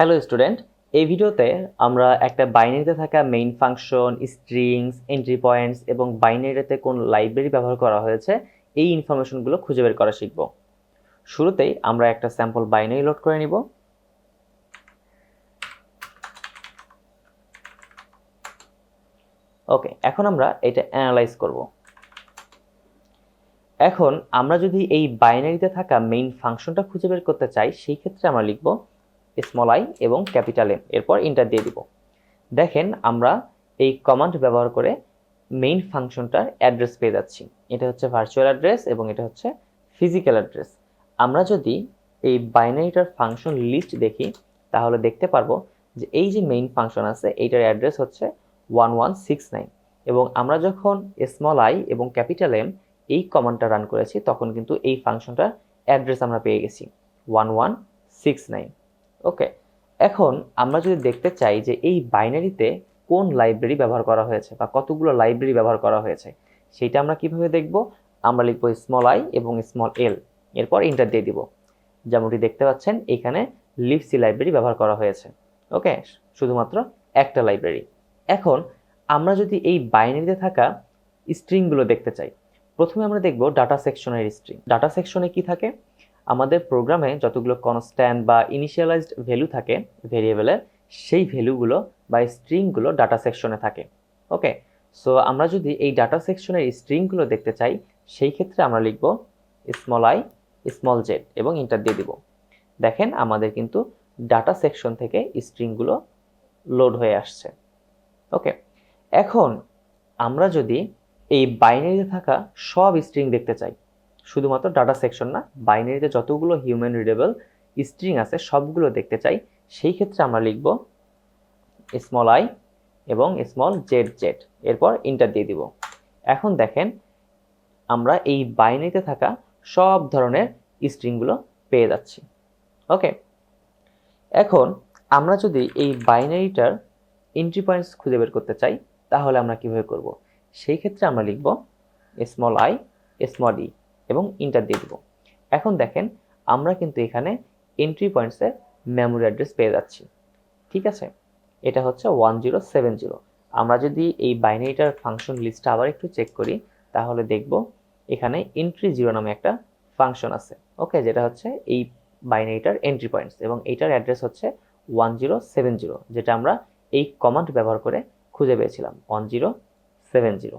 Hello student এই ভিডিওতে আমরা একটা বাইনারিতে থাকা main function strings entry points এবং বাইনারিতে কোন লাইব্রেরি ব্যবহার করা হয়েছে, এই ইনফরমেশনগুলো খুঁজে বের করা শিখব। শুরুতেই আমরা একটা স্যাম্পল বাইনারি লোড করে নিব। ওকে এখন আমরা এটা অ্যানালাইজ করব। এখন আমরা যদি এই বাইনারিতে থাকা মেইন ফাংশনটা খুঁজে বের করতে চাই, সেই ক্ষেত্রে আমরা লিখব স্মল আই এবং ক্যাপিটাল এম এরপর ইন্টার দিয়ে দিব। দেখেন আমরা এই কমান্ড ব্যবহার করে মেইন ফাংশনটার অ্যাড্রেস পেয়ে যাচ্ছি। এটা হচ্ছে ভার্চুয়াল অ্যাড্রেস এবং এটা হচ্ছে ফিজিক্যাল অ্যাড্রেস আমরা যদি এই বাইনারিটার ফাংশন লিস্ট দেখি, তাহলে দেখতে পারব যে এই যে মেইন ফাংশন আছে, এইটার অ্যাড্রেস হচ্ছে ওয়ান ওয়ান সিক্স নাইন এবং আমরা যখন স্মল আই এবং ক্যাপিটাল এম এই কমান্ডটা রান করেছি, তখন কিন্তু এই ফাংশনটার অ্যাড্রেস আমরা পেয়ে গেছি one one six nine okay এখন আমরা যদি দেখতে চাই যে এই বাইনারিতে কোন লাইব্রেরি ব্যবহার করা হয়েছে বা কতগুলো লাইব্রেরি ব্যবহার করা হয়েছে সেটা আমরা কীভাবে দেখব? আমরা লিখব স্মল আই এবং স্মল এল এরপর ইন্টার দিয়ে দিব। যেমনটি দেখতে পাচ্ছেন, এখানে লিপসি লাইব্রেরি ব্যবহার করা হয়েছে। ওকে শুধুমাত্র একটা লাইব্রেরি এখন আমরা যদি এই বাইনারিতে থাকা স্ট্রিংগুলো দেখতে চাই, প্রথমে আমরা দেখব ডাটা সেকশনের স্ট্রিং ডাটা সেকশনে কি থাকে? আমাদের প্রোগ্রামে যতগুলো কনস্ট্যান্ট বা ইনিশিয়ালাইজড ভ্যালু থাকে ভেরিয়েবলের সেই ভ্যালুগুলো বা স্ট্রিংগুলো ডাটা সেকশনে থাকে ওকে সো আমরা যদি এই ডাটা সেকশনের স্ট্রিংগুলো দেখতে চাই, সেই ক্ষেত্রে আমরা লিখব স্মল আই স্মল জেড এবং ইন্টার দিয়ে দিব। দেখেন আমাদের কিন্তু ডাটা সেকশন থেকে স্ট্রিংগুলো লোড হয়ে আসছে ওকে এখন আমরা যদি এই বাইনারিতে থাকা সব স্ট্রিং দেখতে চাই শুধুমাত্র ডাটা সেকশন না বাইনারিতে যতগুলো হিউম্যান রিডেবল স্ট্রিং আছে, সবগুলো দেখতে চাই। সেই ক্ষেত্রে আমরা লিখব স্মল আই এবং স্মল জেড জেড এরপর ইন্টার দিয়ে দিব। এখন দেখেন, আমরা এই বাইনারিতে থাকা সব ধরনের স্ট্রিংগুলো পেয়ে যাচ্ছি। ওকে এখন আমরা যদি এই বাইনারিটার এন্ট্রি পয়েন্টস খুঁজে বের করতে চাই, তাহলে আমরা কীভাবে করব? সেই ক্ষেত্রে আমরা লিখব স্মল আই স্মল ই এবং ইন্টার দিয়ে দিব। এখন দেখেন, আমরা কিন্তু এখানে এন্ট্রি পয়েন্টসের মেমোরি অ্যাড্রেস পেয়ে যাচ্ছি। ঠিক আছে? এটা হচ্ছে ওয়ান জিরো সেভেন জিরো আমরা যদি এই বাইনারিটার ফাংশন লিস্টটা আবার একটু চেক করি, তাহলে দেখব এখানে এন্ট্রি জিরো নামে একটা ফাংশন আছে। ওকে যেটা হচ্ছে এই বাইনারিটার এন্ট্রি পয়েন্টস এবং এইটার অ্যাড্রেস হচ্ছে ওয়ান জিরো সেভেন জিরো যেটা আমরা এই কমান্ড ব্যবহার করে খুঁজে পেয়েছিলাম ওয়ান জিরো সেভেন জিরো